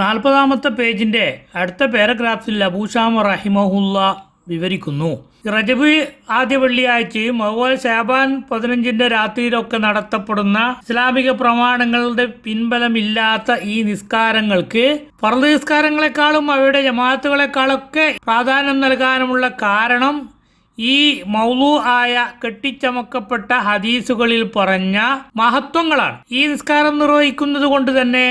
നാൽപ്പതാമത്തെ പേജിന്റെ അടുത്ത പാരഗ്രാഫിൽ അബൂഷാമ റഹിമഹുല്ല വിവരിക്കുന്നു. റജബ് ആദ്യ വെള്ളിയാഴ്ചയും അതുപോലെ ഷാബാൻ പതിനഞ്ചിന്റെ രാത്രിയിലൊക്കെ നടത്തപ്പെടുന്ന ഇസ്ലാമിക പ്രമാണങ്ങളുടെ പിൻബലമില്ലാത്ത ഈ നിസ്കാരങ്ങൾക്ക് ഫർദ് നിസ്കാരങ്ങളെക്കാളും അവയുടെ ജമാഅത്തുകളെക്കാളൊക്കെ പ്രാധാന്യം നൽകാനുമുള്ള കാരണം ഈ മൗലു ആയ കെട്ടിച്ചമക്കപ്പെട്ട ഹദീസുകളിൽ പറഞ്ഞ മഹത്വങ്ങളാണ്. ഈ നിസ്കാരം നിർവഹിക്കുന്നത് കൊണ്ട് തന്നെ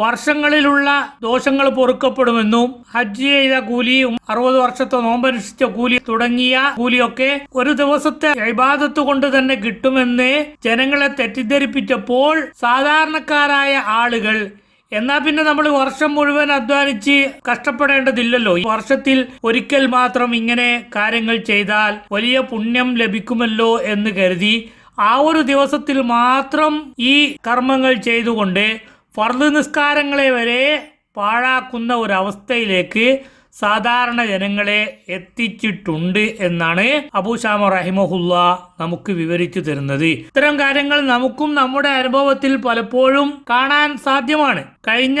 വർഷങ്ങളിലുള്ള ദോഷങ്ങൾ പൊറുക്കപ്പെടുമെന്നും ഹജ്ജ് ചെയ്ത കൂലിയും അറുപത് വർഷത്തെ നോമ്പനുഷ്ഠിച്ച കൂലി തുടങ്ങിയ കൂലിയൊക്കെ ഒരു ദിവസത്തെ ഇബാദത്ത് കൊണ്ട് തന്നെ കിട്ടുമെന്ന് ജനങ്ങളെ തെറ്റിദ്ധരിപ്പിച്ചപ്പോൾ സാധാരണക്കാരായ ആളുകൾ എന്നാൽ പിന്നെ നമ്മൾ വർഷം മുഴുവൻ അധ്വാനിച്ച് കഷ്ടപ്പെടേണ്ടതില്ലല്ലോ. ഈ വർഷത്തിൽ ഒരിക്കൽ മാത്രം ഇങ്ങനെ കാര്യങ്ങൾ ചെയ്താൽ വലിയ പുണ്യം ലഭിക്കുമല്ലോ എന്ന് കരുതി ആ ഒരു ദിവസത്തിൽ മാത്രം ഈ കർമ്മങ്ങൾ ചെയ്തുകൊണ്ട് ഫർദ് നിസ്കാരങ്ങളെ വരെ പാഴാക്കുന്ന ഒരവസ്ഥയിലേക്ക് സാധാരണ ജനങ്ങളെ എത്തിച്ചിട്ടുണ്ട് എന്നാണ് അബൂഷാമ റഹിമഹുല്ല നമുക്ക് വിവരിച്ചു തരുന്നത്. ഇത്തരം കാര്യങ്ങൾ നമുക്കും നമ്മുടെ അനുഭവത്തിൽ പലപ്പോഴും കാണാൻ സാധ്യമാണ്. കഴിഞ്ഞ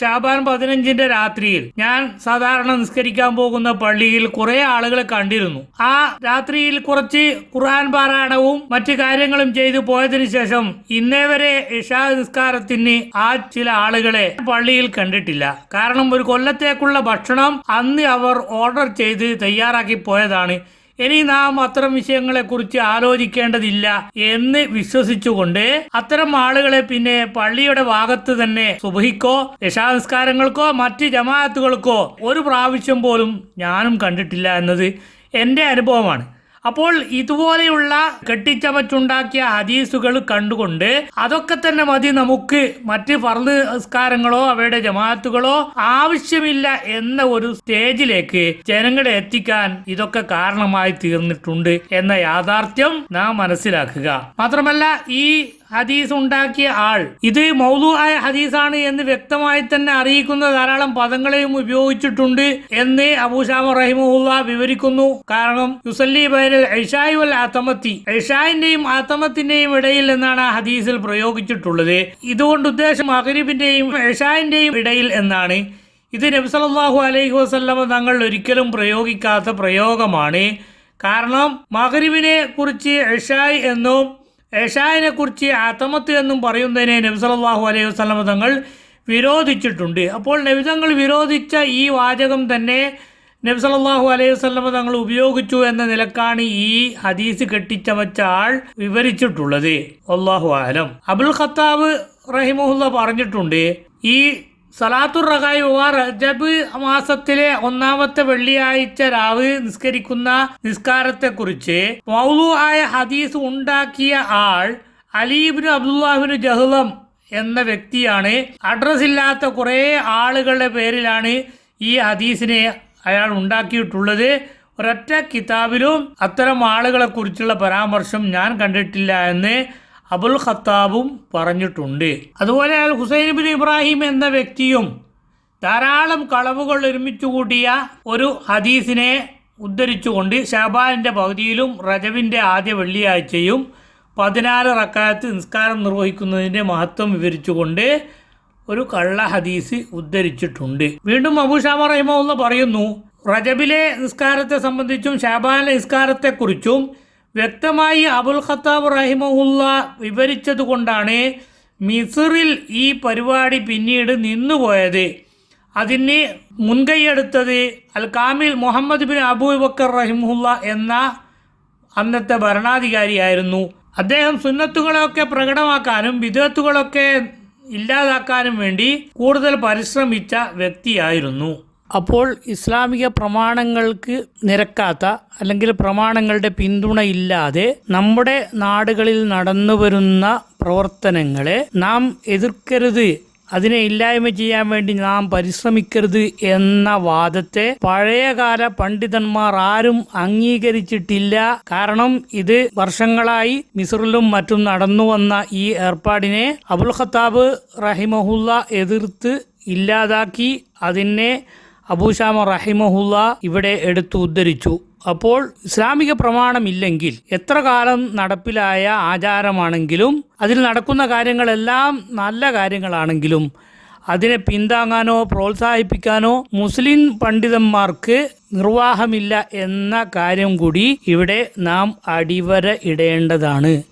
ഷാബാൻ പതിനഞ്ചിന്റെ രാത്രിയിൽ ഞാൻ സാധാരണ നിസ്കരിക്കാൻ പോകുന്ന പള്ളിയിൽ കുറെ ആളുകളെ കണ്ടിരുന്നു. ആ രാത്രിയിൽ കുറച്ച് ഖുർആൻ പാരായണവും മറ്റു കാര്യങ്ങളും ചെയ്തു പോയതിനു ശേഷം ഇന്നേ വരെ ഇഷാ നിസ്കാരത്തിന് ആ ചില ആളുകളെ പള്ളിയിൽ കണ്ടിട്ടില്ല. കാരണം ഒരു കൊല്ലത്തേക്കുള്ള ഭക്ഷണം അന്ന് അവർ ഓർഡർ ചെയ്ത് തയ്യാറാക്കി പോയതാണ്. ഇനി നാം അത്തരം വിഷയങ്ങളെക്കുറിച്ച് ആലോചിക്കേണ്ടതില്ല എന്ന് വിശ്വസിച്ചുകൊണ്ട് അത്തരം ആളുകളെ പിന്നെ പള്ളിയുടെ ഭാഗത്ത് തന്നെ സുബഹിക്കോ രക്ഷാസംസ്കാരങ്ങൾക്കോ മറ്റ് ജമാഅത്തുകൾക്കോ ഒരു പ്രാവശ്യം പോലും ഞാനും കണ്ടിട്ടില്ല എന്നത് എന്റെ അനുഭവമാണ്. അപ്പോൾ ഇതുപോലെയുള്ള കെട്ടിച്ചമച്ചുണ്ടാക്കിയ ഹദീസുകൾ കണ്ടുകൊണ്ട് അതൊക്കെ തന്നെ മതി നമുക്ക് മറ്റ് ഫർദ് സംസ്കാരങ്ങളോ അവയുടെ ജമാഅത്തുകളോ ആവശ്യമില്ല എന്ന ഒരു സ്റ്റേജിലേക്ക് ജനങ്ങളെ എത്തിക്കാൻ ഇതൊക്കെ കാരണമായി തീർന്നിട്ടുണ്ട് എന്ന യാഥാർത്ഥ്യം നാം മനസ്സിലാക്കുക. മാത്രമല്ല ഈ ഹദീസ് ഉണ്ടാക്കിയ ആൾ. ഇത് മൗലു ആയ ഹദീസാണ് എന്ന് വ്യക്തമായി തന്നെ അറിയിക്കുന്ന ധാരാളം പദങ്ങളെയും ഉപയോഗിച്ചിട്ടുണ്ട് എന്ന് അബൂഷാമ റഹിമുല്ല വിവരിക്കുന്നു. കാരണം യുസല്ലി ബൈനൽ ഐഷായു അൽ ആത്തമത്തി ഐഷായിന്റെയും ആത്തമത്തിന്റെയും ഇടയിൽ എന്നാണ് ആ ഹദീസിൽ പ്രയോഗിച്ചിട്ടുള്ളത്. ഇതുകൊണ്ട് ഉദ്ദേശം മകരിബിന്റെയും ഐഷായിന്റെയും ഇടയിൽ എന്നാണ്. ഇത് നബി സല്ലല്ലാഹു അലൈഹി വസല്ലമ തങ്ങൾ ഒരിക്കലും പ്രയോഗിക്കാത്ത പ്രയോഗമാണ്. കാരണം മഹരിബിനെ കുറിച്ച് ഐഷായ് എന്നും ഏഷായിനെ കുറിച്ച് ആത്തമത്ത് എന്നും പറയുന്നതിനെ നബി സല്ലല്ലാഹു അലൈഹി വസ്ലമ തങ്ങൾ വിരോധിച്ചിട്ടുണ്ട്. അപ്പോൾ നബിതങ്ങൾ വിരോധിച്ച ഈ വാചകം തന്നെ നബി സല്ലല്ലാഹു അലൈഹി വസ്ലമ തങ്ങൾ ഉപയോഗിച്ചു എന്ന നിലക്കാണ് ഈ ഹദീസ് കെട്ടിച്ചമച്ച ആൾ വിവരിച്ചിട്ടുള്ളത്. അള്ളാഹു ആലം. അബുൽ ഖത്താബ് റഹിമുല്ല പറഞ്ഞിട്ടുണ്ട് ഈ സലാത്തുർ റഹായി റജബ് മാസത്തിലെ ഒന്നാമത്തെ വെള്ളിയാഴ്ച രാവ് നിസ്കരിക്കുന്ന നിസ്കാരത്തെക്കുറിച്ച് മൗലു ആയ ഹദീസ് ഉണ്ടാക്കിയ ആൾ അലീബിന് അബ്ദുല്ലാഹിബിന് ജഹ്ലം എന്ന വ്യക്തിയാണ്. അഡ്രസ് ഇല്ലാത്ത കുറേ ആളുകളുടെ പേരിലാണ് ഈ ഹദീസിനെ അയാൾ ഉണ്ടാക്കിയിട്ടുള്ളത്. ഒരൊറ്റ കിതാബിലും അത്തരം ആളുകളെ കുറിച്ചുള്ള പരാമർശം ഞാൻ കണ്ടിട്ടില്ല എന്ന് അബുൽ ഖത്താബും പറഞ്ഞിട്ടുണ്ട്. അതുപോലെ അയാൾ ഹുസൈൻ ബിൻ ഇബ്രാഹിം എന്ന വ്യക്തിയും ധാരാളം കളവുകൾ ഒരുമിച്ച് കൂട്ടിയ ഒരു ഹദീസിനെ ഉദ്ധരിച്ചുകൊണ്ട് ഷാബാനിന്റെ പകുതിയിലും റജവിന്റെ ആദ്യ വെള്ളിയാഴ്ചയും പതിനാല് റക്കാത്ത് നിസ്കാരം നിർവഹിക്കുന്നതിന്റെ മഹത്വം വിവരിച്ചുകൊണ്ട് ഒരു കള്ള ഹദീസ് ഉദ്ധരിച്ചിട്ടുണ്ട്. വീണ്ടും അബു ഷാമ റഹിമുള്ള പറയുന്നു റജബിലെ നിസ്കാരത്തെ സംബന്ധിച്ചും ഷാബാനിലെ നിസ്കാരത്തെക്കുറിച്ചും വ്യക്തമായി അബുൽ ഖത്താബ് റഹിമുല്ല വിവരിച്ചത് കൊണ്ടാണ് മിസറിൽ ഈ പരിപാടി പിന്നീട് നിന്നുപോയത്. അതിന് മുൻകൈയെടുത്തത് അൽ കാമിൽ മുഹമ്മദ് ബിൻ അബൂബക്കർ റഹിമുല്ല എന്ന അന്നത്തെ ഭരണാധികാരിയായിരുന്നു. അദ്ദേഹം സുന്നത്തുകളൊക്കെ പ്രകടമാക്കാനും വിധത്തുകളൊക്കെ ഇല്ലാതാക്കാനും വേണ്ടി കൂടുതൽ പരിശ്രമിച്ച വ്യക്തിയായിരുന്നു. അപ്പോൾ ഇസ്ലാമിക പ്രമാണങ്ങൾക്ക് നിരക്കാത്ത അല്ലെങ്കിൽ പ്രമാണങ്ങളുടെ പിന്തുണയില്ലാതെ നമ്മുടെ നാടുകളിൽ നടന്നു വരുന്ന പ്രവർത്തനങ്ങളെ നാം എതിർക്കരുത്. അതിനെ ഇല്ലായ്മ ചെയ്യാൻ വേണ്ടി നാം പരിശ്രമിക്കരുത് എന്ന വാദത്തെ പഴയകാല പണ്ഡിതന്മാർ ആരും അംഗീകരിച്ചിട്ടില്ല. കാരണം ഇത് വർഷങ്ങളായി മിസറിലും മറ്റും നടന്നു വന്ന ഈ ഏർപ്പാടിനെ അബുൽ ഖത്താബ് റഹിമഹുല്ല എതിർത്ത് ഇല്ലാതാക്കി. അതിനെ അബൂഷാമ റഹിമഹുല്ല ഇവിടെ എടുത്തു ഉദ്ധരിച്ചു. അപ്പോൾ ഇസ്ലാമിക പ്രമാണമില്ലെങ്കിൽ എത്ര കാലം നടപ്പിലായ ആചാരമാണെങ്കിലും അതിൽ നടക്കുന്ന കാര്യങ്ങളെല്ലാം നല്ല കാര്യങ്ങളാണെങ്കിലും അതിനെ പിന്താങ്ങാനോ പ്രോത്സാഹിപ്പിക്കാനോ മുസ്ലിം പണ്ഡിതന്മാർക്ക് നിർവാഹമില്ല എന്ന കാര്യം കൂടി ഇവിടെ നാം അടിവര ഇടേണ്ടതാണ്.